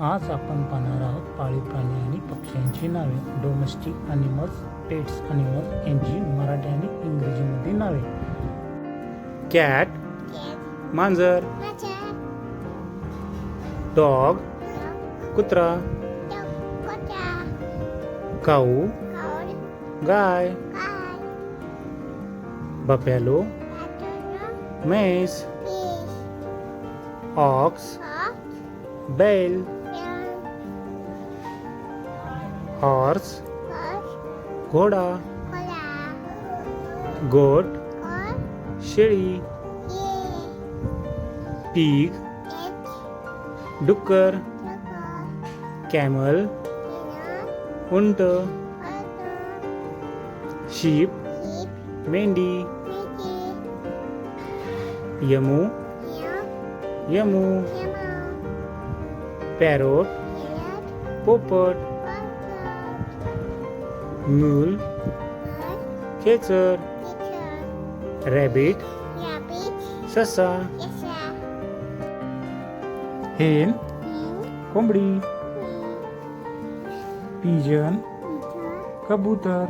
आज आपण पाहणार आहोत पाळीव प्राणी आणि पक्ष्यांची नावे. डोमेस्टिक अॅनिमल्स पेट्स अॅनिमल्स यांची मराठी आणि इंग्रजीमध्ये नावे. कॅट मांजर डॉग कुत्रा काऊ गाय बफॅलो म्हैस ऑक्स बैल हॉर्स घोडा गोट शेळी पीक डुक्कर कॅमल उंट शीप मेंढी यमू यमू पॅरोट पोपट मूल खेचर रॅबिट ससा हेन कोंबडी पिजन कबूतर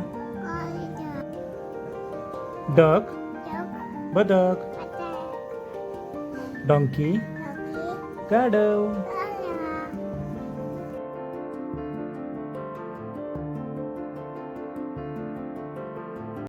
डक बदक डॉंकी गाडव